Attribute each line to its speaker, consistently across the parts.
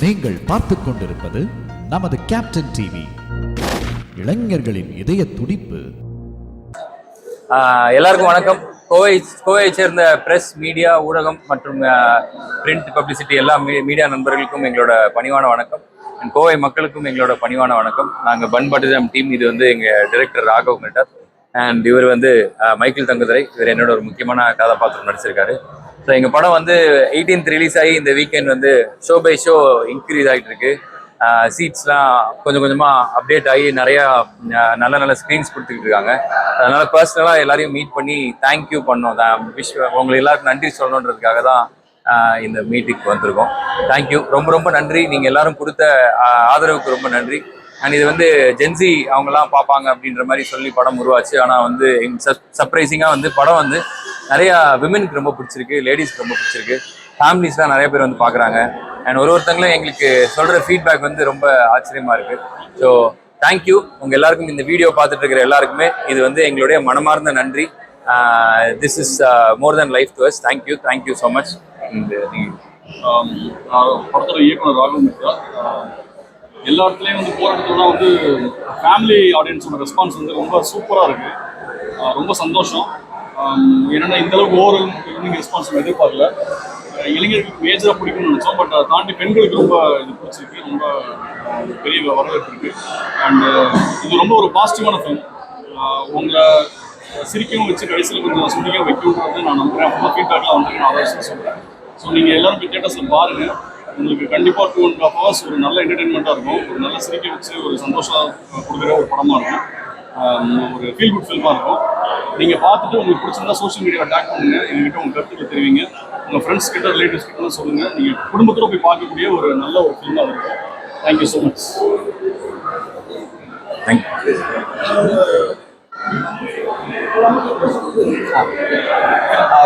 Speaker 1: நீங்கள் பார்த்துக் கொண்டிருப்பது நமது கேப்டன் டிவி இளைஞர்களின் இதய துடிப்பு.
Speaker 2: எல்லாருக்கும் வணக்கம். கோவை கோவையை சேர்ந்த பிரஸ் மீடியா ஊடகம் மற்றும் பிரிண்ட் பப்ளிசிட்டி எல்லா மீ- மீடியா நண்பர்களுக்கும் எங்களோட பணிவான வணக்கம். கோவை மக்களுக்கும் எங்களோட பணிவான வணக்கம். நாங்கள் பன் டீம் இது வந்து எங்கள் டைரக்டர் ராகவ் மெட்டர் அண்ட் இவர் வந்து மைக்கேல் தங்குதுரை. இவர் என்னோட ஒரு முக்கியமான கதாபாத்திரம் நடிச்சிருக்காரு. ஸோ எங்கள் படம் வந்து 18th ரிலீஸ் ஆகி இந்த வீக்கெண்ட் வந்து ஷோ பை ஷோ இன்க்ரீஸ் ஆகிட்டு இருக்கு சீட்ஸ்லாம் கொஞ்சம் கொஞ்சமாக அப்டேட் ஆகி நிறையா நல்ல நல்ல ஸ்க்ரீன்ஸ் கொடுத்துக்கிட்டு இருக்காங்க. அதனால் பர்சனலாக எல்லாரையும் மீட் பண்ணி தேங்க்யூ பண்ணோம். விஷ் உங்களுக்கு எல்லாருக்கும் நன்றி சொல்லணுன்றதுக்காக தான் இந்த மீட்டிங்க்கு வந்திருக்கோம். தேங்க்யூ ரொம்ப ரொம்ப நன்றி. நீங்கள் எல்லாரும் கொடுத்த ஆதரவுக்கு ரொம்ப நன்றி. அண்ட் இது வந்து ஜென்சி அவங்கெல்லாம் பார்ப்பாங்க அப்படின்ற மாதிரி சொல்லி படம் உருவாச்சு. ஆனால் வந்து சர்ப்ரைசிங்காக வந்து படம் வந்து நிறையா விமெனுக்கு ரொம்ப பிடிச்சிருக்கு லேடிஸ்க்கு ரொம்ப பிடிச்சிருக்கு. ஃபேமிலிஸ்லாம் நிறைய பேர் வந்து பார்க்குறாங்க. அண்ட் ஒரு ஒருத்தங்களும் எங்களுக்கு சொல்கிற ஃபீட்பேக் வந்து ரொம்ப ஆச்சரியமாக இருக்குது ஸோ தேங்க்யூ உங்கள் எல்லாருக்கும் இந்த வீடியோ பார்த்துட்டு இருக்கிற எல்லாருக்குமே இது வந்து எங்களுடைய மனமார்ந்த நன்றி. This is more than life to us thank you thank you so much இந்த
Speaker 3: um, படத்தோட இயக்குனர் ராகுல் மித்ரா uh, எல்லா இடத்துலையும் வந்து போராட்டத்தோட வந்து ஃபேமிலி ஆடியன்ஸோட ரெஸ்பான்ஸ் வந்து ரொம்ப சூப்பராக இருக்குது uh, ரொம்ப சந்தோஷம். என்னென்னா இந்தளவுக்கு ஓவர் ஈவினிங் ரெஸ்பான்ஸ் எதிர்பார்க்கல. இளைஞர்களுக்கு மேஜராக பிடிக்கும்னு நினச்சோம் பட் அதை தாண்டி பெண்களுக்கு ரொம்ப இது பிடிச்சிருக்கு ரொம்ப பெரிய வரவேற்பு இருக்குது அண்ட் இது ரொம்ப ஒரு பாசிட்டிவான ஃபிலிம் உங்களை சிரிக்கவும் வச்சு கடைசியில் கொஞ்சம் சுண்டிக்க வைக்கணுன்றது நான் நம்புறேன். அப்போ ஃபீட்பேக்லாம் வந்து நான் அதை சொல்கிறேன் ஸோ நீங்கள் எல்லாரும் போய் தேட்டர்ஸில் பாருங்கள் உங்களுக்கு கண்டிப்பாக டூ அண்ட் ஹாஃப் ஹவர்ஸ் ஒரு நல்ல என்டர்டைன்மெண்ட்டாக இருக்கும். ஒரு நல்ல சிரிக்க வச்சு ஒரு சந்தோஷம் கொடுக்குற ஒரு படமாக இருக்கும். ஒரு ஃபீல் குட் ஃபில்மாக இருக்கும். நீங்கள் பார்த்துட்டு உங்களுக்கு பிடிச்சிருந்தா சோஷியல் மீடியாவில் டேக் பண்ணுங்கள் எங்ககிட்ட உங்கள் கருத்துக்கள் தெரிவிங்க. உங்கள் ஃப்ரெண்ட்ஸ் கிட்ட ரிலேட்டிவ்ஸ் கிட்ட சொல்லுங்கள் நீங்கள் குடும்பத்தோட போய் பார்க்கக்கூடிய ஒரு நல்ல ஒரு ஃபில்மாக இருக்கும். Thank you so much
Speaker 2: thank you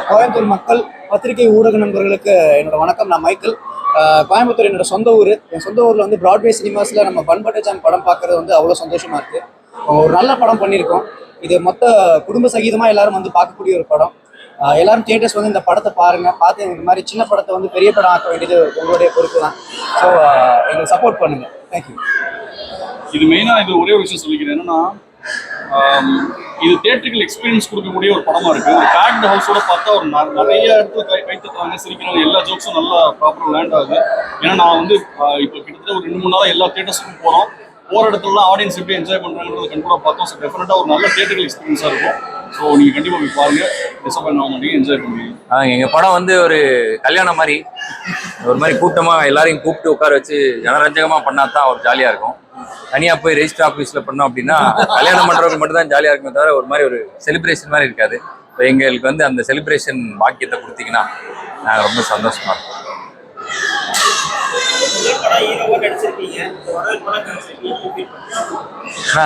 Speaker 4: Coimbatore மக்கள் பத்திரிகை ஊடக நண்பர்களுக்கு என்னோட வணக்கம். நான் மைக்கேல். கோயம்புத்தூர் என்னோட சொந்த ஊர். என் சொந்த ஊரில் வந்து பிராட்வே சினிமாஸில் நம்ம பன்பட்டஜான் படம் பார்க்கறது வந்து அவ்வளோ சந்தோஷமா இருக்கு. ஒரு நல்ல படம் பண்ணியிருக்கோம். இது மொத்த குடும்ப சகிதமாக எல்லாரும் வந்து பார்க்கக்கூடிய ஒரு படம். எல்லாரும் தியேட்டர்ஸ் வந்து இந்த படத்தை பாருங்க. பார்த்து இந்த மாதிரி சின்ன படத்தை வந்து பெரிய படம் ஆக்க வேண்டியது உங்களுடைய பொறுப்பு தான். ஸோ எங்களுக்கு சப்போர்ட் பண்ணுங்க. தேங்க்யூ
Speaker 3: இது மெயினாக இது ஒரே ஒரு விஷயம் சொல்லிக்கிறேன். என்னன்னா இது தேட்டருக்கு எக்ஸ்பீரியன்ஸ் கொடுக்கக்கூடிய ஒரு படமா இருக்கு. ஒரு பேக்ட் ஹவுஸோட பார்த்தா ஒரு ந- நிறைய இடத்துல கை கை சிரிக்கிறாங்க. எல்லா ஜோக்ஸும் நல்லா ப்ராப்பராக லேண்ட் ஆகுது. ஏன்னா நான் வந்து இப்போ கிட்டத்தட்ட ஒரு ரெண்டு மூணு நாளாக எல்லா தேட்டர்ஸுக்கும் போகிறோம் போகிற இடத்துலலாம் ஆடியன்ஸ் எப்படி என்ஜாய் பண்ணுறாங்கிறத கண்டிப்பாக பார்த்தோம். ஸோ டெஃபினட்டாக ஒரு நல்ல தேட்டரிக்கல் எக்ஸ்பீரியன்ஸாக இருக்கும். ஸோ நீங்கள் கண்டிப்பாக போய் பாருங்கள் டிசப்பாயின் ஆக மாட்டீங்க என்ஜாய் பண்ணுவீங்க.
Speaker 2: அதாங்க எங்கள் படம் வந்து ஒரு கல்யாணம் மாதிரி. ஒரு மாதிரி கூட்டமாக எல்லாரையும் கூப்பிட்டு உட்கார வச்சு ஜனரஞ்சகமாக பண்ணால் தான் ஒரு ஜாலியாக இருக்கும். தனியாக போய் ரெஜிஸ்டர் ஆஃபீஸில் பண்ணோம் அப்படின்னா கல்யாணம் பண்ணுறவங்க மட்டும் தான் ஜாலியாக இருக்குமே தவிர ஒரு மாதிரி ஒரு செலிப்ரேஷன் மாதிரி இருக்காது. இப்போ எங்களுக்கு வந்து அந்த செலிப்ரேஷன் பாக்கியத்தை கொடுத்தீங்கன்னா நாங்கள் ரொம்ப சந்தோஷமாக இருக்கும் ஆனா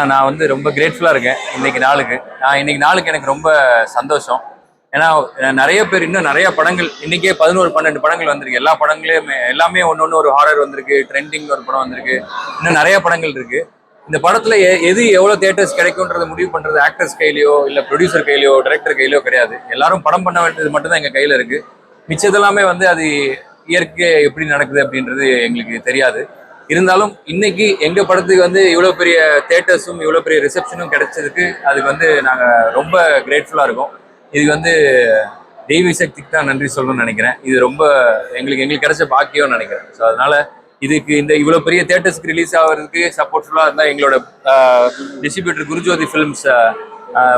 Speaker 2: நான் வந்து ரொம்ப கிரேட்ஃபுல்லாக இருக்கேன் இன்னைக்கு நாளுக்கு. நான் இன்னைக்கு நாளுக்கு எனக்கு ரொம்ப சந்தோஷம். ஏன்னா நிறைய பேர் இன்னும் நிறைய படங்கள் இன்னைக்கே பதினோரு பன்னெண்டு படங்கள் வந்திருக்கு. எல்லா படங்களையுமே எல்லாமே ஒன்று ஒன்று ஒரு ஹாரர் வந்திருக்கு ட்ரெண்டிங் ஒரு படம் வந்திருக்கு. இன்னும் நிறைய படங்கள் இருக்கு. இந்த படத்துல எ- எது எவ்வளோ தேட்டர்ஸ் கிடைக்கும்ன்றத முடிவு பண்றது ஆக்டர்ஸ் கையிலையோ இல்லை ப்ரொடியூசர் கையிலையோ டைரக்டர் கையிலையோ கிடையாது. எல்லாரும் படம் பண்ண வேண்டியது மட்டும் தான் கையில் கையில இருக்கு. மிச்சதெல்லாமே வந்து அது இயற்கை எப்படி நடக்குது அப்படின்றது எங்களுக்கு தெரியாது. இருந்தாலும் இன்னைக்கு எங்க படத்துக்கு வந்து இவ்வளவு பெரிய தேட்டர்ஸும் இவ்வளவு பெரிய ரிசப்ஷனும் கிடைச்சதுக்கு அதுக்கு வந்து நாங்க ரொம்ப கிரேட்ஃபுல்லா இருக்கோம். இதுக்கு வந்து தெய்வ சக்திக்கு தான் நன்றி சொல்லணும்னு நினைக்கிறேன். இது ரொம்ப எங்களுக்கு எங்களுக்கு கிடைச்ச பாக்கியம்னு நினைக்கிறேன். ஸோ அதனால இதுக்கு இந்த இவ்வளவு பெரிய தேட்டர்ஸ்க்கு ரிலீஸ் ஆகிறதுக்கு சப்போர்ட்ஃபுல்லாக இருந்தால் எங்களோட distributor Gurujothi films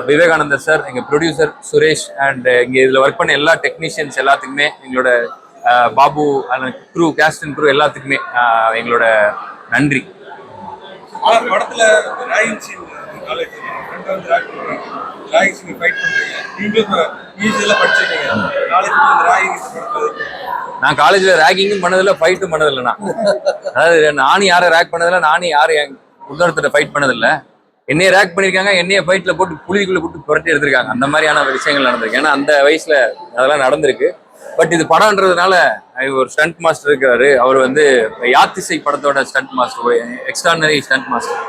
Speaker 2: Vivekanandar sir எங்கள் ப்ரொடியூசர் சுரேஷ் அண்ட் இங்கே இதில் ஒர்க் பண்ண எல்லா டெக்னீஷியன்ஸ் எல்லாத்துக்குமே எங்களோட Babu crew cast and crew எல்லாத்துக்குமே எங்களோட நன்றி.
Speaker 5: படத்துல சீன் சீன் ஃபைட் நீங்களும் படிச்சிருக்கீங்க.
Speaker 2: நான் காலேஜில் ரேக்கிங்கும் பண்ணதில்லை ஃபைட்டும் பண்ணதில்லை நான். அதாவது நானும் யாரை ரேக் பண்ணதில்லை நானும் யாரும் இன்னொருத்தர் ஃபைட் பண்ணதில்லை. என்னைய ரேக் பண்ணியிருக்காங்க என்னைய ஃபைட்டில் போட்டு புழுதிக்குள்ளே போட்டு புரட்டி எடுத்திருக்காங்க. அந்த மாதிரியான விஷயங்கள் நடந்திருக்கு. ஏன்னா அந்த வயசில் அதெல்லாம் நடந்திருக்கு. பட் இது படம்ன்றதுனால ஒரு ஸ்டண்ட் மாஸ்டர் இருக்கிறாரு. அவர் வந்து யாத்திசை படத்தோட stunt master extraordinary stunt master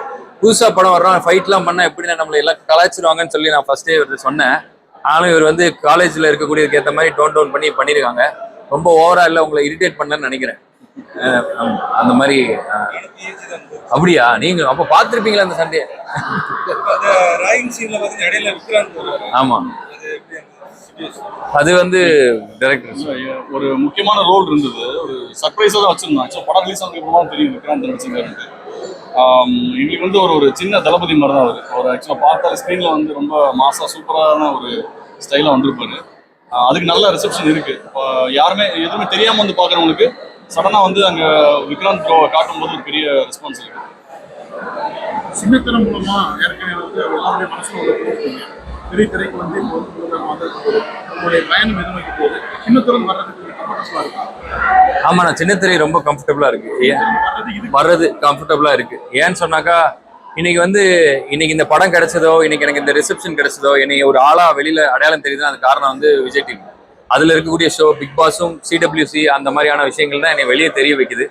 Speaker 2: புதுசா படம் வர்றோம் ஃபைட்லாம் பண்ணா எப்படி நம்மளை எல்லாம் கலாய்ச்சிருவாங்கன்னு சொல்லி நான் ஃபர்ஸ்டே இவர் சொன்னேன். ஆனாலும் இவர் வந்து காலேஜில் இருக்கக்கூடியதுக்கு ஏற்ற மாதிரி டோன் டவுன் பண்ணி பண்ணியிருக்காங்க ரொம்ப ஓவரா இல்லை உங்களை இரிட்டேட் பண்ணலன்னு நினைக்கிறேன். அந்த மாதிரி. அப்படியா? நீங்க அப்ப பார்த்திருப்பீங்களா அந்த
Speaker 5: வருவாரு.
Speaker 2: ஆமா.
Speaker 5: அது
Speaker 2: வந்து டைரக்டர்
Speaker 3: ஒரு முக்கியமான ரோல் இருந்தது. ஒரு சர்ப்ரைஸாக தான் வச்சிருந்தோம். ஸோ படம் ரிலீஸ் ஆனதுக்கு தெரியும் விக்ராந்த் நடிச்சிருக்காருன்ட்டு எங்களுக்கு வந்து ஒரு ஒரு சின்ன தளபதி மாதிரி தான் அவர். அவர் ஆக்சுவலாக பார்த்தால ஸ்க்ரீனில் வந்து ரொம்ப மாசா சூப்பரான ஒரு ஸ்டைலாக வந்திருப்பாரு. அதுக்கு நல்ல ரிசப்ஷன் இருக்கு. இப்போ யாருமே எதுவுமே தெரியாமல் வந்து பார்க்குறவங்களுக்கு சடனாக வந்து அங்கே விக்ராந்த் ப்ரோவை காட்டும்போது ஒரு பெரிய ரெஸ்பான்ஸ் இருக்கு.
Speaker 6: சின்னத்திரம் மூலமா ஏற்கனவே வந்து எல்லாருடைய மனசுல திரைக்கு வந்து உங்களுடைய பயணம் எது நோக்கி போகுது. சின்னத்திரம் வர்றதுக்கு கம்ஃபர்டபுளா இருக்கா?
Speaker 2: ஆமா நான் சின்ன திரை ரொம்ப கம்ஃபர்டபுளா இருக்கு. ஏன்
Speaker 6: வர்றது இது
Speaker 2: வர்றது கம்ஃபர்டபுளா இருக்கு. ஏன்னு சொன்னாக்கா இன்னைக்கு வந்து இன்னைக்கு இந்த படம் கிடைச்சதோ இன்னைக்கு எனக்கு இந்த ரிசப்ஷன் கிடைச்சதோ என்னை ஒரு ஆளா வெளியில அடையாளம் தெரியுதுன்னா அது காரணம் வந்து விஜய் டிவி அதில் இருக்கக்கூடிய ஷோ பிக் பாஸும் சிடபிள்யூசி அந்த மாதிரியான விஷயங்கள் தான் என்னை வெளியே தெரிய வைக்குது.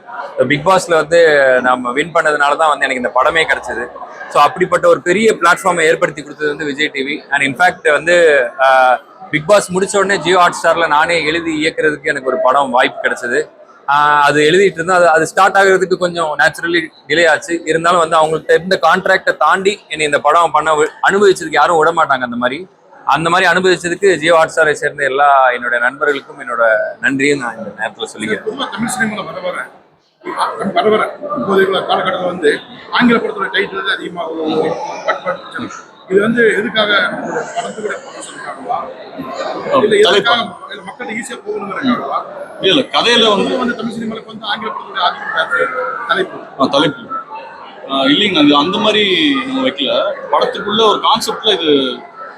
Speaker 2: பிக் பாஸில் வந்து நம்ம வின் பண்ணதுனால தான் வந்து எனக்கு இந்த படமே கிடச்சிது. ஸோ அப்படிப்பட்ட ஒரு பெரிய பிளாட்ஃபார்மை ஏற்படுத்தி கொடுத்தது வந்து Vijay TV and in fact வந்து பிக் பாஸ் முடிச்ச உடனே ஜியோ ஹாட் ஸ்டாரில் நானே எழுதி இயக்குறதுக்கு எனக்கு ஒரு படம் வாய்ப்பு கிடைச்சது. அது எழுதிட்டு இருந்தால் அது அது ஸ்டார்ட் ஆகிறதுக்கு கொஞ்சம் நேச்சுரலி டிலே ஆச்சு. இருந்தாலும் வந்து அவங்கள்ட்ட இருந்த கான்ட்ராக்டை தாண்டி என்னை இந்த படம் பண்ண அனுபவிச்சதுக்கு யாரும் விட மாட்டாங்க அந்த மாதிரி. அந்த மாதிரி அனுபவிச்சதுக்கு ஜியோ ஹாட்ஸ்டாரை சேர்ந்த எல்லா என்னோட நண்பர்களுக்கும் என்னோட நன்றியும் நான் இந்த நேரத்தில் சொல்லிக்கிறேன்.
Speaker 6: வர வர இப்போதைய காலகட்டத்தில் வந்து ஆங்கில படத்தோட டைட்டில் தான் அதிகமாக இது வந்து எதுக்காக படத்துடைய ப்ரொமோஷனுக்காகவா இல்லை எதுக்காக இல்ல மக்கள்கிட்ட ஈஸியாக போகணுங்கிறதுக்காகவா?
Speaker 3: இல்ல கதையில வந்து
Speaker 6: வந்து தமிழ் சினிமாவுக்கு வந்து ஆங்கில படத்துடைய ஆதிக்கம் தலைப்பு.
Speaker 3: தலைப்பு. இல்லைங்க அது அந்த மாதிரி நம்ம வைக்கல. படத்துக்குள்ள ஒரு கான்செப்ட்ல இது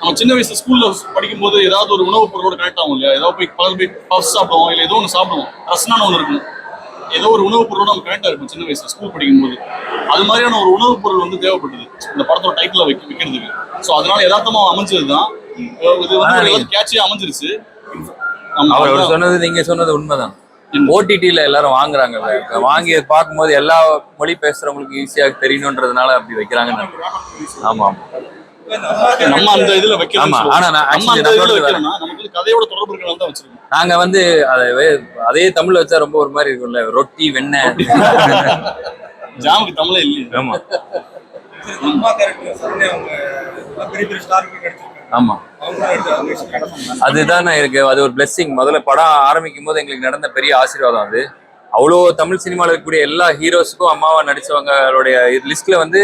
Speaker 3: நம்ம சின்ன வயசுல ஸ்கூல்ல படிக்கும்போது ஏதாவது ஒரு உணவுப் பொருளோட கனெக்ட் ஆகும் இல்லையா? ஏதாவது போய் பக்கத்துல போய் பஃப்ஸ் சாப்பிடுவோம் இல்லை ஏதோ ஒன்று சாப்பிடுவோம். ரசனான ஒன்று இருக்கும் ஏதோ ஒரு உணவுப் பொருளோட நம்ம கனெக்ட் இருக்கும் சின்ன வயசுல ஸ்கூல் படிக்கும்போது. அது மாதிரியான ஒரு உணவுப் பொருள் வந்து தேவைப்பட்டது இந்த படத்தோட டைட்டில் வைக்க வைக்கிறதுக்கு. ஸோ அதனால யதார்த்தமா அமைஞ்சது தான் இது வந்து கேட்சியா அமைஞ்சிருச்சு.
Speaker 2: அவர். சொன்னது நீங்க சொன்னது உண்மைதான். ஓடிடியில் எல்லாரும் வாங்குறாங்கல்ல. இப்ப வாங்கி பார்க்கும்போது எல்லா மொழி பேசுறவங்களுக்கு ஈஸியாக தெரியணுன்றதுனால அப்படி வைக்கிறாங்கன்னு. ஆமா ஆமா.
Speaker 3: நம்ம அந்த இதுல வைக்கிறோம்
Speaker 2: ஆமா, ஆனா நான்
Speaker 3: நம்ம அந்த இதுல. வைக்கிறோம்னா நமக்கு வந்து கதையோட தொடர்பு இருக்கிறனால தான் வச்சிருக்கோம்.
Speaker 2: நாங்க வந்து அதை அதே தமிழ்ல வச்சா ரொம்ப ஒரு மாதிரி இருக்கும்ல ரொட்டி வெண்ணெய்
Speaker 3: ஜாமுக்கு தமிழே இல்லையே.
Speaker 2: ஆமா.
Speaker 5: அம்மா கேரக்டர் சரண்யா அவங்க பெரிய பெரிய ஸ்டாருக்கு நடிச்சிருக்காங்க.
Speaker 2: ஆமா. அதுதான் எனக்கு அது ஒரு பிளெஸிங் முதல்ல படம் ஆரம்பிக்கும் போது எங்களுக்கு நடந்த பெரிய ஆசீர்வாதம் அது. அவ்வளோ தமிழ் சினிமாவில் இருக்கக்கூடிய எல்லா ஹீரோஸுக்கும் அம்மாவா நடிச்சவங்களுடைய லிஸ்ட்ல வந்து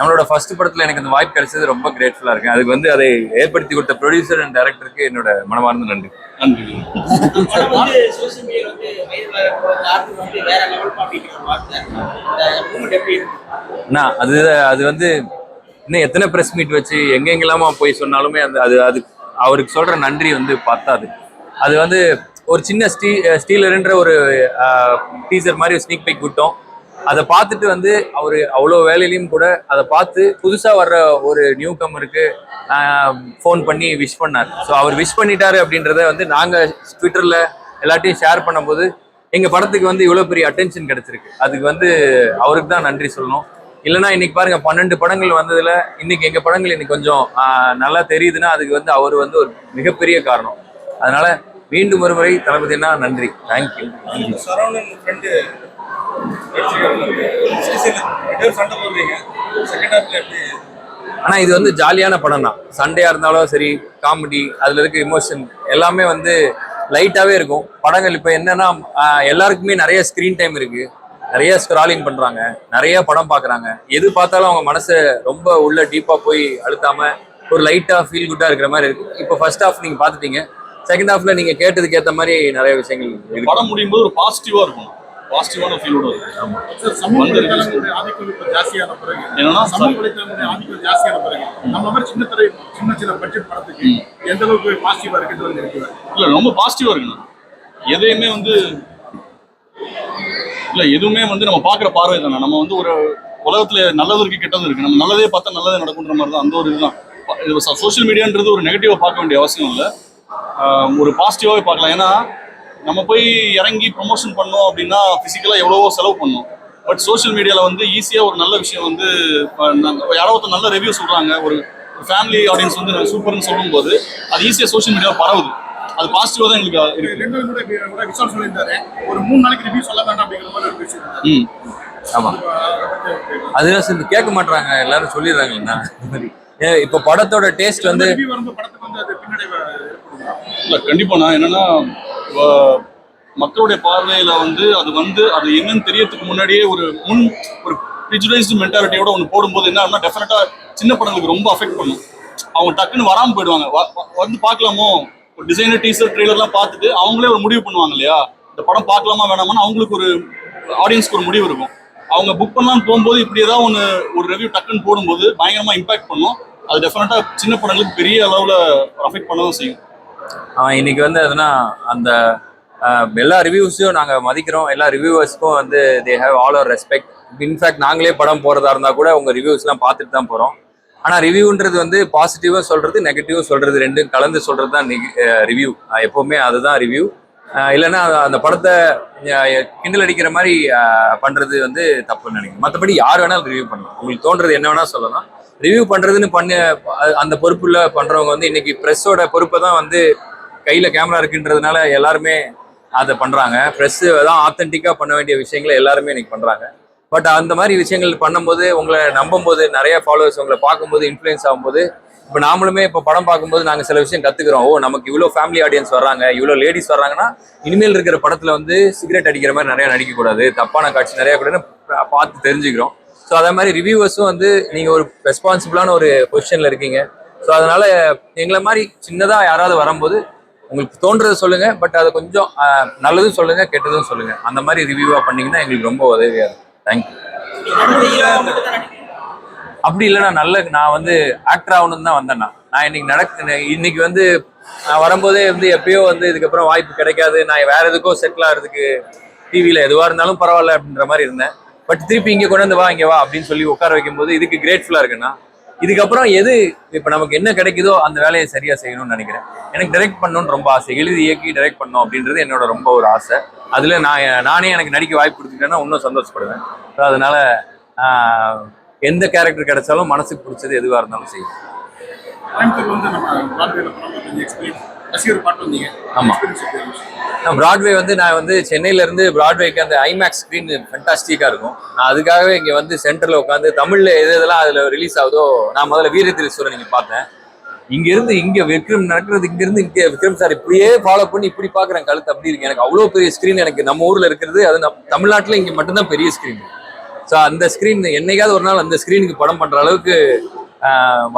Speaker 2: நம்மளோட ஃபர்ஸ்ட் படத்துல எனக்கு அந்த வாய்ப்பு கிடைச்சது ரொம்ப கிரேட்ஃபுல்லா இருக்கேன் அதுக்கு வந்து அதை ஏற்படுத்தி கொடுத்த ப்ரொடியூசர் அண்ட் டைரக்டருக்கு என்னோட மனமார்ந்த நன்றி. அண்ணா அது அது வந்து இன்னும் எத்தனை ப்ரெஸ் மீட் வச்சு எங்கெங்கெல்லாமா போய் சொன்னாலுமே அந்த அது அது அவருக்கு சொல்ற நன்றி வந்து பத்தாது. அது வந்து ஒரு சின்ன ஸ்டீ ஸ்டீலருன்ற ஒரு டீசர் மாதிரி ஸ்னீக் பைக் விட்டோம். அதை பார்த்துட்டு வந்து அவர் அவ்வளோ வேலையிலையும் கூட அதை பார்த்து புதுசாக வர்ற ஒரு நியூ கம்மருக்கு ஃபோன் பண்ணி விஷ் பண்ணார். ஸோ அவர் விஷ் பண்ணிட்டாரு அப்படின்றத வந்து நாங்கள் ட்விட்டரில் எல்லாத்தையும் ஷேர் பண்ணும்போது எங்கள் படத்துக்கு வந்து இவ்வளோ பெரிய அட்டென்ஷன் கிடச்சிருக்கு. அதுக்கு வந்து அவருக்கு தான் நன்றி சொல்லணும். இல்லைன்னா இன்னைக்கு பாருங்க பன்னெண்டு படங்கள் வந்ததுல இன்னைக்கு எங்கள் படங்கள் இன்னைக்கு கொஞ்சம் நல்லா தெரியுதுன்னா அதுக்கு வந்து அவர் வந்து ஒரு மிகப்பெரிய காரணம். அதனால மீண்டும் ஒருமுறை தளபதினா நன்றி. தேங்க்யூ
Speaker 5: சண்டை போடுறீங்க செகண்ட் ஹாஃப்ல எப்படி
Speaker 2: ஆனா இது வந்து ஜாலியான படம் தான். சண்டையா இருந்தாலும் சரி காமெடி அதுல இருக்க இமோஷன் எல்லாமே வந்து லைட்டாவே இருக்கும். படங்கள் இப்போ என்னன்னா எல்லாருக்குமே நிறைய ஸ்கிரீன் டைம் இருக்கு. நிறைய ஸ்க்ராலிங் பண்றாங்க. நிறைய படம் பார்க்குறாங்க எது பார்த்தாலும் அவங்க மனசை ரொம்ப உள்ள டீப்பா போய் அழுத்தாம ஒரு லைட்டா ஃபீல் குட்டா இருக்கிற மாதிரி இருக்கு. இப்போ ஃபர்ஸ்ட் ஹாஃப் நீங்க பாத்துட்டீங்க செகண்ட் ஹாஃப்ல நீங்க கேட்டதுக்கு ஏத்த மாதிரி நிறைய விஷயங்கள்
Speaker 3: படம் முடியும் போது ஒரு பாசிட்டிவா இருக்கும். பாசிட்டிவான ஃபீலோட இருக்கும்
Speaker 6: சார், சமூக வலைத்தளங்களுடைய ஆதிக்கம் இப்போ ஜாஸ்தியான பிறகு
Speaker 3: என்னன்னா
Speaker 6: சமூக வலைத்தளங்களுடைய ஆதிக்கம் ஜாஸ்தியான பிறகு நம்ம மாதிரி சின்ன சின்ன சின்ன பட்ஜெட் படத்துக்கு எந்த அளவுக்கு பாசிட்டிவா இருக்குன்றது இருக்குது
Speaker 3: இல்ல ரொம்ப பாசிட்டிவா இருக்கணும் எதையுமே வந்து இல்ல எதுவுமே வந்து நம்ம பாக்குற பார்வை தானே. நம்ம வந்து ஒரு உலகத்துல நல்லது இருக்கு கெட்டது இருக்கு. நம்ம நல்லதே பார்த்தா நல்லதே நடக்குன்ற மாதிரி தான் அந்த ஒரு இதுதான். சோஷியல் மீடியான்றது ஒரு நெகட்டிவா பார்க்க வேண்டிய அவசியம் இல்லை. ஒரு பாசிட்டிவாவே பார்க்கலாம். ஏன்னா நம்ம போய் இறங்கி ப்ரொமோஷன் பண்ணோம் அப்படின்னா பிசிக்கலா எவ்வளவோ செலவு பண்ணோம். பட் சோஷியல் மீடியால வந்து ஈஸியா ஒரு நல்ல விஷயம் வந்து யாரோ ஒருத்தர் நல்ல ரிவ்யூ சொல்றாங்க ஒரு ஃபேமிலி ஆடியன்ஸ் வந்து சூப்பர்னு சொல்லும்போது அது ஈஸியா சோஷியல் மீடியாவில் பரவுது. அது பாசிட்டிவா தான் எங்களுக்கு இருக்கு.
Speaker 6: ஒரு மூணு நாளைக்கு ரிவ்யூ சொல்ல வேண்டாம் அப்படிங்கிற மாதிரி
Speaker 3: ம்.
Speaker 2: ஆமா. அதுதான் சரி கேட்க மாட்டாங்க எல்லாரும் சொல்லிடுறாங்கண்ணா இப்போ படத்தோட டேஸ்ட் வந்து
Speaker 6: ரிவ்யூ வரும்போது படத்துக்கு வந்து அது பின்னடைவு ஏற்படுமா?
Speaker 3: இல்ல கண்டிப்பா நான் என்னன்னா மக்களுடைய பார்வையில வந்து அது வந்து அது என்னன்னு தெரியறதுக்கு முன்னாடியே ஒரு முன் ஒரு ப்ரிஜுடைஸ்டு மென்டாலிட்டியோட ஒன்று போடும்போது என்ன ஆகும்னா டெஃபினட்டா சின்ன படங்களுக்கு ரொம்ப அஃபெக்ட் பண்ணும். அவங்க டக்குன்னு வராமல் போயிடுவாங்க. வ- வந்து பார்க்கலாமோ? ஒரு டிசைனர் டீசர் ட்ரெய்லர்லாம் பார்த்துட்டு அவங்களே ஒரு முடிவு பண்ணுவாங்க இல்லையா? இந்த படம் பார்க்கலாமா வேணாமான்னு அவங்களுக்கு ஒரு ஆடியன்ஸ்க்கு ஒரு முடிவு இருக்கும். அவங்க புக் பண்ணலாம்னு போகும்போது இப்படி ஏதாவது ஒன்று ஒரு ரிவ்யூ டக்குன்னு போடும்போது பயங்கரமாக இம்பாக்ட் பண்ணும். அது டெஃபினட்டாக சின்ன படங்களுக்கு பெரிய அளவில் அஃபெக்ட் பண்ண தான் செய்யும்.
Speaker 2: அவன் இன்னைக்கு வந்து அதுனா அந்த எல்லா ரிவ்யூஸையும் நாங்கள் மதிக்கிறோம். எல்லா ரிவ்யூவர்ஸ்க்கும் வந்து they have all our respect in fact நாங்களே படம் போகிறதா இருந்தால் கூட உங்கள் ரிவ்யூஸ்லாம் பார்த்துட்டு தான் போகிறோம் ஆனால் ரிவ்யூன்றது வந்து பாசிட்டிவாக சொல்கிறது நெகட்டிவாக சொல்கிறது ரெண்டும் கலந்து சொல்கிறது தான் ரிவ்யூ எப்போவுமே அதுதான் ரிவ்யூ இல்லைன்னா அந்த படத்தை கிண்டல் அடிக்கிற மாதிரி பண்ணுறது பண்றது வந்து தப்புன்னு நினைக்கிறேன். மற்றபடி யார் வேணாலும் ரிவ்யூ பண்ணலாம். உங்களுக்கு தோன்றது என்ன வேணா சொல்லலாம். ரிவ்யூ பண்ணுறதுன்னு பண்ண அந்த பொறுப்பில் பண்ணுறவங்க வந்து இன்னைக்கு ப்ரெஸ்ஸோட பொறுப்பை தான் வந்து கையில் கேமரா இருக்குன்றதுனால எல்லாருமே அதை பண்ணுறாங்க ப்ரெஸ்ஸு தான் ஆத்தென்டிக்காக பண்ண வேண்டிய விஷயங்களை எல்லாருமே இன்னைக்கு பண்ணுறாங்க பட் அந்த மாதிரி விஷயங்கள் பண்ணும்போது உங்களை நம்பும்போது நிறைய ஃபாலோவர்ஸ் உங்களை பார்க்கும்போது இன்ஃப்ளூயன்ஸ் ஆகும்போது இப்போ நாமளுமே இப்போ படம் பார்க்கும்போது நாங்கள் சில விஷயம் கற்றுக்குறோம் ஓ நமக்கு இவ்வளோ ஃபேமிலி ஆடியன்ஸ் வர்றாங்க இவ்வளோ லேடிஸ் வர்றாங்கன்னா இனிமேல் இருக்கிற படத்தில் வந்து சிகரெட் அடிக்கிற மாதிரி நிறையா நடிக்கக்கூடாது. தப்பான காட்சி நிறையா கூடன்னு பா- பார்த்து தெரிஞ்சுக்கிறோம். ஸோ அதே மாதிரி ரிவ்யூவர்ஸும் வந்து நீங்கள் ஒரு ரெஸ்பான்சிபிளான ஒரு பொசிஷனில் இருக்கீங்க. ஸோ அதனால் எங்களை மாதிரி சின்னதாக யாராவது வரும்போது உங்களுக்கு தோன்றதை சொல்லுங்கள் பட் அதை கொஞ்சம் நல்லதும் சொல்லுங்கள் கெட்டதும் சொல்லுங்கள் அந்த மாதிரி ரிவ்யூவாக பண்ணிங்கன்னா எங்களுக்கு ரொம்ப உதவியாக இருக்கும். தேங்க்யூ அப்படி இல்லைனா நல்ல நான் வந்து ஆக்டர் ஆகணும்னு தான் வந்தேன்னா நான். நான் இன்னைக்கு நடக்க இன்னைக்கு வந்து நான் வரும்போதே வந்து எப்பயோ வந்து இதுக்கப்புறம் வாய்ப்பு கிடைக்காது. நான் வேற எதுக்கோ செட்டில் ஆகிறதுக்கு டிவியில் எதுவாக இருந்தாலும் பரவாயில்ல அப்படின்ற மாதிரி இருந்தேன். பட் திருப்பி இங்கே கொண்டு வந்து வா இங்கே வா அப்படின்னு சொல்லி உட்கார வைக்கும்போது இதுக்கு கிரேட்ஃபுல்லாக இருக்குன்னா இதுக்கப்புறம் எது இப்போ நமக்கு என்ன கிடைக்குதோ அந்த வேலையை சரியாக செய்யணும்னு நினைக்கிறேன். எனக்கு டைரக்ட் பண்ணணும்னு ரொம்ப ஆசை. எழுதி இயக்கி டைரக்ட் பண்ணணும் அப்படின்றது என்னோட ரொம்ப ஒரு ஆசை. அதில் நான் நானே எனக்கு நடிக்க வாய்ப்பு கொடுத்துட்டேன்னா இன்னும் சந்தோஷப்படுவேன். ஸோ அதனால எந்த கேரக்டர் கிடைச்சாலும் மனசுக்கு பிடிச்சது எதுவாக இருந்தாலும் செய்யும்
Speaker 6: ரசிகர் பாட்டு வந்தீங்க.
Speaker 2: ஆமா.
Speaker 6: எக்ஸ்பீரியன்ஸ் எப்படி இருந்துச்சு?
Speaker 2: நான் பிராட்வே வந்து நான் வந்து சென்னையில இருந்து பிராட்வேக்கு அந்த ஐமேக்ஸ் ஸ்க்ரீன் ஃபென்டாஸ்டிக்கா இருக்கும். நான் அதுக்காகவே இங்க வந்து சென்டர்ல உட்காந்து தமிழ்ல எது எதெல்லாம் அதுல ரிலீஸ் ஆகுதோ நான் முதல்ல வீரத்திரீஸ்வரன் நீங்க பார்த்தேன். இங்க இருந்து இங்க விக்ரம் நடக்கிறது இங்க இருந்து இங்க விக்ரம் சார் இப்படியே ஃபாலோ பண்ணி இப்படி பாக்குறேன் கழுத்து அப்படி இருக்கு. எனக்கு அவ்வளவு பெரிய ஸ்கிரீன் எனக்கு நம்ம ஊர்ல இருக்கிறது அது நம் தமிழ்நாட்டுல இங்க மட்டும்தான் பெரிய ஸ்கிரீன் ஸோ அந்த ஸ்கிரீன் என்னைக்காவது ஒரு நாள் அந்த ஸ்கிரீனுக்கு படம் பண்ற அளவுக்கு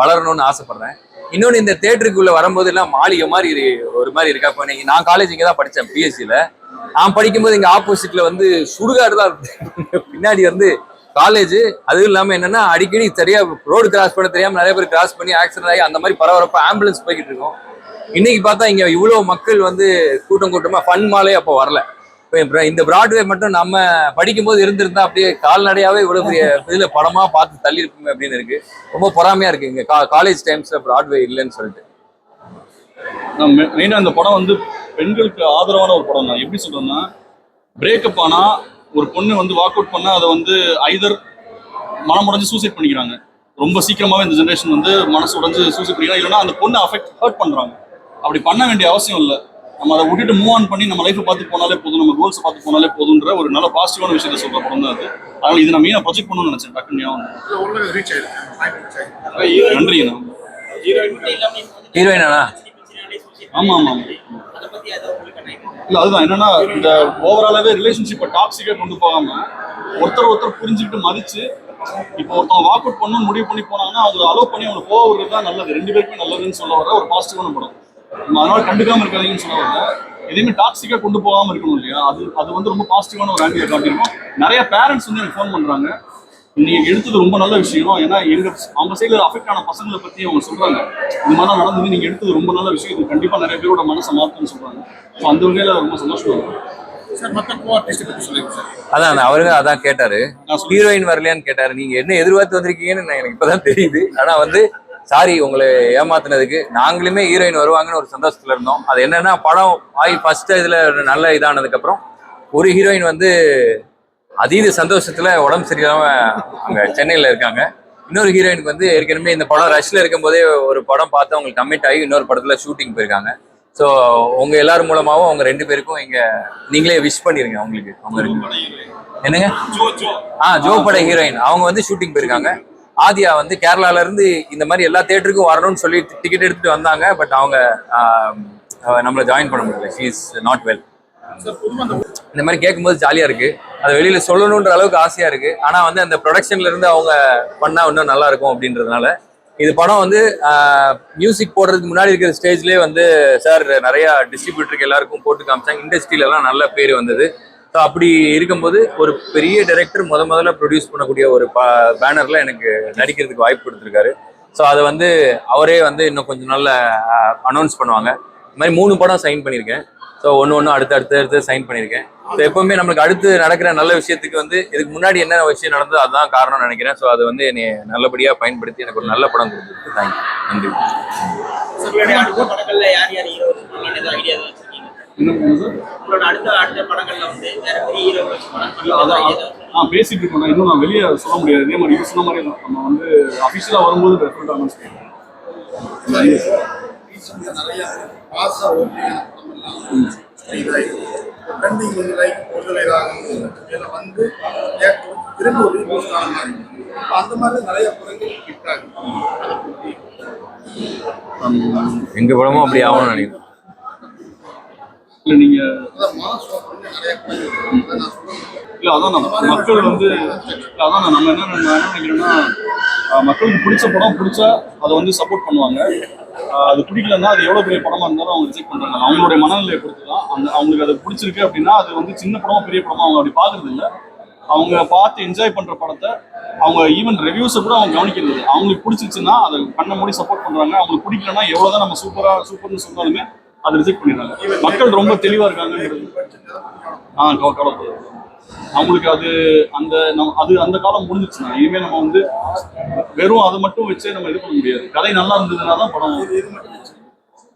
Speaker 2: வளரணும்னு ஆசைப்படுறேன். இன்னொன்று இந்த தேட்டருக்குள்ளே வரும்போது எல்லாம் மாளிகை மாதிரி ஒரு மாதிரி இருக்கா? இப்போ நீங்கள் நான் காலேஜ் இங்கே தான் படித்தேன் பிஎஸ்சியில் நான் படிக்கும்போது இங்கே ஆப்போசிட்டில் வந்து சுடுகாடு தான் பின்னாடி வந்து காலேஜ் அதுவும் இல்லாமல் என்னென்னா அடிக்கடி சரியா ரோடு கிராஸ் பண்ண தெரியாமல் நிறைய பேர் கிராஸ் பண்ணி ஆக்சிடென்ட் ஆகி அந்த மாதிரி பரவரப்ப ஆம்புலன்ஸ் போய்கிட்டு இருக்கோம். இன்னைக்கு பார்த்தா இங்கே இவ்வளோ மக்கள் வந்து கூட்டம் கூட்டமாக ஃபன் மாலே அப்போ வரல. இந்த பிராட்வே மட்டும் நம்ம படிக்கும்போது இருந்திருந்தா அப்படியே கால்நடையாவே இவ்வளவு பெரிய இதுல படமா பார்த்து தள்ளி இருக்குமே அப்படின்னு இருக்கு. ரொம்ப பொறாமையா இருக்கு இங்க. காலேஜ் டைம்ஸ்ல பிராட்வே இல்லைன்னு சொல்லிட்டு.
Speaker 3: மெயினாக இந்த படம் வந்து பெண்களுக்கு ஆதரவான ஒரு படம் தான் எப்படி சொல்றேன்னா பிரேக்கப் ஆனா ஒரு பொண்ணு வந்து வாக் அவுட் பண்ணா அதை வந்து ஐதர் மனம் உடஞ்சு சூசைட் பண்ணிக்கிறாங்க. ரொம்ப சீக்கிரமாவே இந்த ஜென்ரேஷன் வந்து மனசு உடஞ்சு சூசைட் பண்ணிக்கிறாங்க. இல்லைன்னா அந்த பொண்ணை அஃபெக்ட் ஹர்ட் பண்றாங்க. அப்படி பண்ண வேண்டிய அவசியம் இல்லை. நம்ம அதை விட்டுட்டு மூவ் ஆன் பண்ணி நம்ம லைஃப்பை பார்த்து போனாலே போதும் நம்ம கோல்ஸ் பார்த்து போனாலே போதுன்ற ஒரு நல்ல பாசிட்டிவான விஷயத்த சொல்ற படம் தான் அது. அதனால இது நான் மெயினாக ப்ரொஜெக்ட் பண்ணணும்னு நினைச்சேன் டக்குன்னு. நன்றிங்கண்ணா
Speaker 2: ஹீரோயினா
Speaker 3: ஆமா ஆமா இல்ல அதுதான் என்னன்னா இந்த ஓவராலாவே ரிலேஷன்ஷிப்பை டாக்ஸிக்கா கொண்டு போகாம ஒருத்தர் ஒருத்தர் புரிஞ்சுக்கிட்டு மதிச்சு இப்போ ஒருத்தவங்க வாக் அவுட் பண்ணணும்னு முடிவு பண்ணி போனாங்கன்னா அவங்க அலோவ் பண்ணி அவங்க போக விடுறது தான் நல்லது. ரெண்டு பேருக்குமே நல்லதுன்னு சொல்ல வர ஒரு பாசிட்டிவான படம். நம்ம அதனால கண்டுக்காம இருக்காதீங்கன்னு சொல்ல வர எதையுமே டாக்ஸிக்கா கொண்டு போகாம இருக்கணும் இல்லையா? அது அது வந்து ரொம்ப பாசிட்டிவான ஒரு ஆங்கிள் காட்டியிருக்கோம். நிறைய பேரண்ட்ஸ் வந்து எனக்கு ஃபோன் பண்றாங்க. நீங்க எடுத்தது ரொம்ப நல்ல விஷயம். ஏன்னா எங்க அவங்க சைடுல அஃபெக்ட் ஆன பசங்களை பத்தி அவங்க சொல்றாங்க. இந்த மாதிரி நடந்தது நீங்க எடுத்தது ரொம்ப நல்ல விஷயம். இது கண்டிப்பா நிறைய பேரோட மனசை மாத்துன்னு சொல்றாங்க. ஸோ அந்த வகையில ரொம்ப சந்தோஷமா இருக்கு.
Speaker 6: சார் மற்ற கோ ஆர்டிஸ்ட் பத்தி சொல்லுங்க சார்
Speaker 2: அதான் அவருங்க அதான் கேட்டாரு. ஹீரோயின் வரலையான்னு கேட்டாரு. நீங்க என்ன எதிர்பார்த்து வந்திருக்கீங்கன்னு எனக்கு இப்பதான் தெரியுது. ஆனா வந்து சாரி உங்களை ஏமாத்துனதுக்கு நாங்களுமே ஹீரோயின் வருவாங்கன்னு ஒரு சந்தோஷத்துல இருந்தோம். அது என்னன்னா படம் ஆகி ஃபர்ஸ்ட் இதுல நல்ல இதானதுக்கு அப்புறம் ஒரு ஹீரோயின் வந்து அதீத சந்தோஷத்துல உடம்பு சரியில்லாம அங்க சென்னையில இருக்காங்க. இன்னொரு ஹீரோயினுக்கு வந்து ஏற்கனவே இந்த படம் ரஷ்ல இருக்கும்போதே ஒரு படம் பார்த்து அவங்களுக்கு கமிட் ஆகி இன்னொரு படத்துல ஷூட்டிங் போயிருக்காங்க. ஸோ உங்க எல்லாரும் மூலமாவும் அவங்க ரெண்டு பேருக்கும் இங்க நீங்களே விஷ் பண்ணிருங்க அவங்களுக்கு. அவங்க என்னங்க? ஆ ஜோ பட ஹீரோயின் அவங்க வந்து ஷூட்டிங் போயிருக்காங்க. ஆதியா வந்து கேரளால இருந்து இந்த மாதிரி எல்லா தேட்டருக்கும் வரணும்னு சொல்லி டிக்கெட் எடுத்துட்டு வந்தாங்க. பட் அவங்க நம்மள ஜாயின் பண்ண முடியல. ஷீ இஸ் நாட் வெல் இந்த மாதிரி கேட்கும்போது ஜாலியா இருக்கு. அதை வெளியில சொல்லணுன்ற அளவுக்கு ஆசையா இருக்கு. ஆனா வந்து அந்த ப்ரொடக்ஷன்ல இருந்து அவங்க பண்ணா இன்னும் நல்லா இருக்கும் அப்படின்றதுனால இது படம் வந்து மியூசிக் போடுறதுக்கு முன்னாடி இருக்கிற ஸ்டேஜ்லேயே வந்து சார் நிறைய டிஸ்ட்ரிபியூட்டருக்கு எல்லாருக்கும் போட்டு காமிச்சாங்க. இண்டஸ்ட்ரியில எல்லாம் நல்ல பேர் வந்தது. ஸோ அப்படி இருக்கும்போது ஒரு பெரிய டைரக்டர் முத முதல்ல ப்ரொடியூஸ் பண்ணக்கூடிய ஒரு பேனர்ல எனக்கு நடிக்கிறதுக்கு வாய்ப்பு கொடுத்துருக்காரு. ஸோ அதை வந்து அவரே வந்து இன்னும் கொஞ்சம் நாளில் அனௌன்ஸ் பண்ணுவாங்க. இந்த மாதிரி மூணு படம் சைன் பண்ணியிருக்கேன். ஸோ ஒன்று ஒன்று அடுத்து அடுத்து அடுத்து சைன் பண்ணியிருக்கேன். ஸோ எப்பவுமே நம்மளுக்கு அடுத்து நடக்கிற நல்ல விஷயத்துக்கு வந்து இதுக்கு முன்னாடி என்ன விஷயம் நடந்ததோ அதுதான் காரணம்னு நினைக்கிறேன். ஸோ அது வந்து என்னை நல்லபடியாக பயன்படுத்தி எனக்கு ஒரு நல்ல படம் கொடுத்துருக்கு தேங்க்யூ நன்றி.
Speaker 3: பேசிட்டு இருக்கோம் நான் இன்னும் நான் வெளியே சொல்ல முடியாது. இதே மாதிரி சொன்ன மாதிரி நம்ம வந்து அஃபிஷியலாக வரும்போது டெஃபினட்டாக அனௌன்ஸ் பண்ணுவோம்
Speaker 6: வந்து லைக் பொருளாதாரம் இதெல்லாம் வந்து ஏற்கனவே திரும்ப ஒரு ரீபூஸ்ட் ஆன மாதிரி அந்த மாதிரி நிறைய படங்கள் ஹிட் பத்தி
Speaker 2: எங்க படமும் அப்படி ஆகணும்னு நினைக்கிறேன்
Speaker 3: இல்லை நீங்கள்
Speaker 6: அதான் மாஸ் வந்து நிறைய படங்கள் இருக்கு. அதை இல்லை நீங்கள்
Speaker 3: இல்லை அதான் நம்ம மக்கள் வந்து இல்லை அதான் நம்ம என்ன நம்ம என்ன நினைக்கிறேன்னா மக்களுக்கு பிடிச்ச படம் பிடிச்சா அதை வந்து சப்போர்ட் பண்ணுவாங்க. அது பிடிக்கலன்னா அது எவ்வளோ பெரிய படமாக இருந்தாலும் அவங்க ரிஜெக்ட் பண்ணுறாங்க அவங்களுடைய மனநிலையை பொறுத்து தான் அந்த அவங்களுக்கு அது பிடிச்சிருக்கு அப்படின்னா அது வந்து சின்ன படமாக பெரிய படமாக அவங்க அப்படி பார்க்கறது இல்லை அவங்க பார்த்து என்ஜாய் பண்ணுற படத்தை அவங்க ஈவன் ரிவ்யூஸை கூட அவங்க கவனிக்கிறது அவங்களுக்கு பிடிச்சிருச்சுன்னா அதை பண்ண மூடி சப்போர்ட் பண்ணுறாங்க அவங்களுக்கு பிடிக்கலன்னா எவ்வளோ தான் நம்ம சூப்பராக சூப்பர்னு சொன்னாலுமே அதை ரிஜெக்ட் பண்ணிடுறாங்க. மக்கள் ரொம்ப தெளிவா இருக்காங்க ஆ கவ- அவங்களுக்கு அது அந்த நம்ம அது அந்த காலம் முடிஞ்சிச்சுன்னா இனிமே நம்ம வந்து வெறும் அதை மட்டும் வச்சே நம்ம இது பண்ண முடியாது. கதை நல்லா இருந்ததுன்னா தான் படம்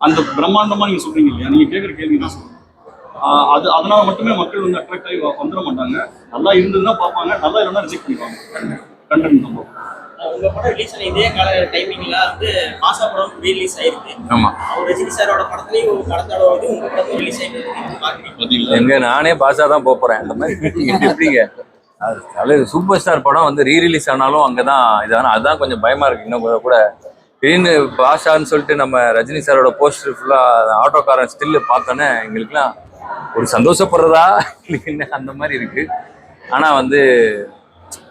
Speaker 3: அந்த பிரம்மாண்டமா நீங்க சொல்றீங்க இல்லையா? நீங்க கேட்குற கேள்வி நான் சொல்றேன். அது அதனால மட்டுமே மக்கள் வந்து அட்ராக்ட் ஆகி வந்துட மாட்டாங்க. நல்லா இருந்ததுன்னா பார்ப்பாங்க நல்லா இல்லைன்னா ரிஜெக்ட் பண்ணிப்பாங்க கண்டென்ட் நம்ம
Speaker 7: உங்க படம் ரிலீஸ் ஆன இதே கால டைமிங்ல வந்து மாசா படம் ரிலீஸ் ஆயிருக்கு.
Speaker 2: ஆமா.
Speaker 7: அவர் ரஜினி சாரோட படத்துலயும் தடவை வந்து உங்க படமும் ரிலீஸ் ஆயிருக்கு.
Speaker 2: எங்க நானே பாஸா தான் போறேன். அந்த மாதிரி எப்படிங்க? அது சூப்பர் ஸ்டார் படம் வந்து ரீ ரிலீஸ் ஆனாலும் அங்கதான் இதான? அதுதான் கொஞ்சம் பயமா இருக்கு. இன்னும் கூட- திடீர்னு பாஷான்னு சொல்லிட்டு நம்ம ரஜினி சாரோட போஸ்டர் ஃபுல்லா ஆட்டோக்காரன் ஸ்டில்லு பார்த்தோன்னே எங்களுக்குலாம் ஒரு சந்தோஷப்படுறதா? இல்லைன்னு அந்த மாதிரி இருக்கு. ஆனா வந்து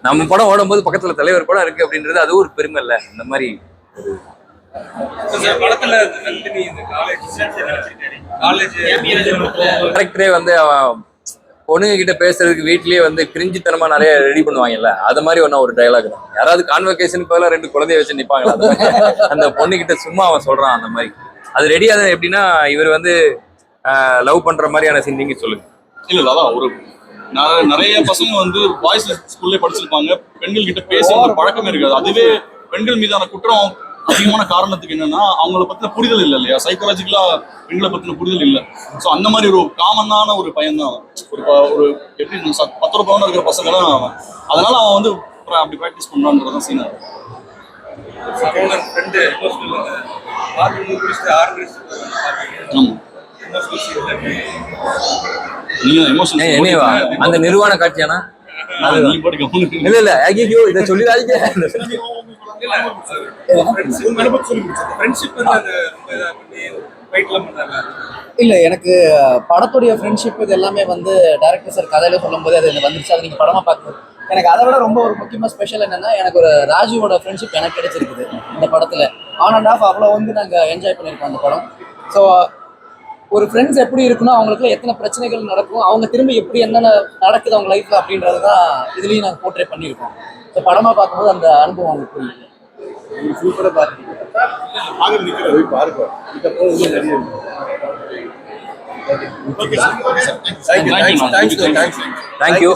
Speaker 2: நம்ம படம் ஓடும்போது பக்கத்துல தலைவர் படம் இருக்கு அப்படின்றது அது ஒரு பெருமை இல்லை. இந்த மாதிரி
Speaker 5: இந்த படத்துல நந்தினி இந்த காலேஜ் காலேஜ்
Speaker 2: கேரக்டரே வந்து அவன் பொண்ணுங்க கிட்ட பேசுறதுக்கு வீட்லயே வந்து கிரிஞ்சித்தனமா நிறைய ரெடி பண்ணுவாங்கல்ல அது மாதிரி ஒன்றும் ஒரு டைலாக் தான். யாராவது கான்வெகேஷன் பதிலாக ரெண்டு குழந்தைய வச்சு நிப்பாங்களா? அந்த பொண்ணு கிட்ட சும்மா அவன் சொல்றான் அந்த மாதிரி. அது ரெடியாக எப்படின்னா இவர் வந்து லவ் பண்ற மாதிரியான சிந்திங்க சொல்லுங்க.
Speaker 3: இல்ல அதான் ஒரு நிறைய பசங்க வந்து பாய்ஸ் ஸ்கூல்லே படிச்சிருப்பாங்க. பெண்கள் கிட்ட பேசி பழக்கமே இருக்காது. அதுவே பெண்கள் மீதான குற்றம் அதிகமான காரணத்துக்கு என்னன்னா அவங்கள பத்தின புரிதல் இல்லை இல்லையா? சைக்காலஜிக்கலா பெண்களை பத்தின புரிதல் இல்லை. ஸோ அந்த மாதிரி ஒரு காமனான ஒரு பையன் தான் ஒரு ஒரு எப்படி பத்து ரூபாய் இருக்கிற பசங்க தான் அவன். அதனால அவன் வந்து அப்படி ப்ராக்டிஸ் பண்றான்றதான் சீனா
Speaker 5: ஃப்ரெண்டு எமோஷனல்
Speaker 2: அந்த நிர்வாண காட்சியானா?
Speaker 3: நீ பாட்டு கவனிக்க
Speaker 2: இல்ல இல்ல ஐயோ இதை சொல்லிடாதீங்க.
Speaker 4: இல்ல எனக்கு படத்துடைய ஃப்ரெண்ட்ஷிப் இது எல்லாமே வந்து டேரக்டர் சார் கதையில சொல்லும்போது அது வந்துருச்சு. அது நீங்க படமா பார்க்கும்போது எனக்கு அதை விட ரொம்ப ஒரு முக்கியமா ஸ்பெஷல் என்னன்னா எனக்கு ஒரு ராஜுவோட ஃப்ரெண்ட்ஷிப் எனக்கு கிடைச்சிருக்குது இந்த படத்துல. ஆன் அண்ட் ஆஃப் அவ்வளோ வந்து நாங்க என்ஜாய் பண்ணியிருக்கோம் அந்த படம். ஸோ ஒரு ஃப்ரெண்ட்ஸ் எப்படி இருக்கணும் அவங்களுக்குள்ள எத்தனை பிரச்சனைகள் நடக்கும் அவங்க திரும்பி எப்படி என்னென்ன நடக்குது அவங்க லைஃப்ல அப்படின்றது தான் இதுலயும் நாங்கள் போர்ட்ரே பண்ணியிருக்கோம். ஸோ படமா பார்க்கும்போது அந்த அனுபவம் அவங்களுக்கு புரியுது. சூப்பராக
Speaker 6: பாருங்க.
Speaker 2: தேங்க்யூ